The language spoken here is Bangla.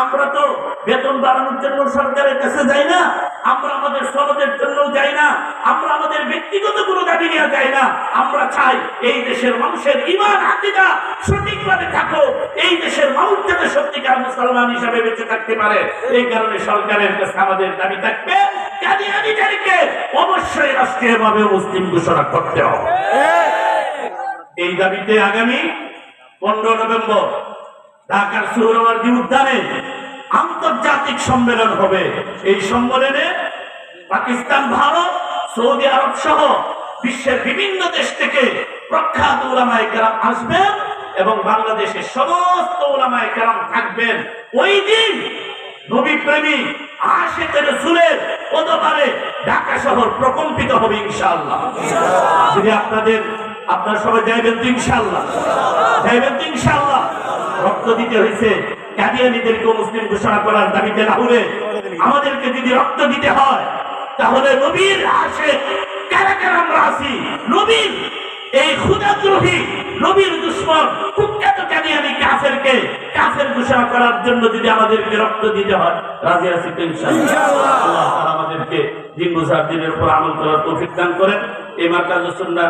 আমরা তো বেতন বাড়ানোর জন্য সরকারের কাছে যাই না আমরা আমাদের সমাজের জন্য যাই না আমরা আমাদের ব্যক্তিগত কোনো দাবি নিয়ে যাই না আমরা চাই এই দেশের মানুষের ইমান আকিদা সঠিকভাবে থাকো এই দেশের মানুষ যাতে সত্যিকার মুসলমান হিসাবে বেঁচে থাকতে পারে এই কারণে সরকারের কাছে আমাদের দাবি থাকবে কাদিয়ানিদেরকে অবশ্যই রাষ্ট্রীয়ভাবে মুসলিম ঘোষণা করতে হবে। এই দাবিতে আগামী পনেরো নভেম্বর ঢাকার সুরমার্জি উদ্যানে আন্তর্জাতিক সম্মেলন হবে, এই সম্মেলনে পাকিস্তান, ভারত, সৌদি আরব সহ বিশ্বের বিভিন্ন দেশ থেকে প্রখ্যাত ওলামায় কেরাম আসবেন এবং বাংলাদেশের সমস্ত ওলামায় কেরাম থাকবেন। ওই দিন নবী প্রেমী আশেকের সুরের পদবারে ঢাকা শহর প্রকম্পিত হবে ইনশাআল্লাহ। যদি আপনাদের, আপনার সবাই যাইবেন তো ইনশাআল্লাহ? যাইবেন তো ইনশাআল্লাহ? রক্ত দিতে হয়েছে। কাদিয়ানিদেরকে মুসলিম ঘোষণা করার দাবিতে লাহুরে আমাদেরকে যদি রক্ত দিতে হয় তাহলে নবীর আসে কারা কারা আমরা আছি? নবীর এই ক্ষুদাদ্রোহী নবীর দুশ্মন কুখ্যাত কাদিয়ানি কাফেরকে কাফের ঘোষণা করার জন্য যদি আমাদেরকে রক্ত দিতে হয় রাজি আছি তো ইনশাআল্লাহ। আল্লাহ আমাদেরকে দিন বুঝার দিনের উপর আমল করার তৌফিক দান করেন। এই মার্কাজ সুন্নাহ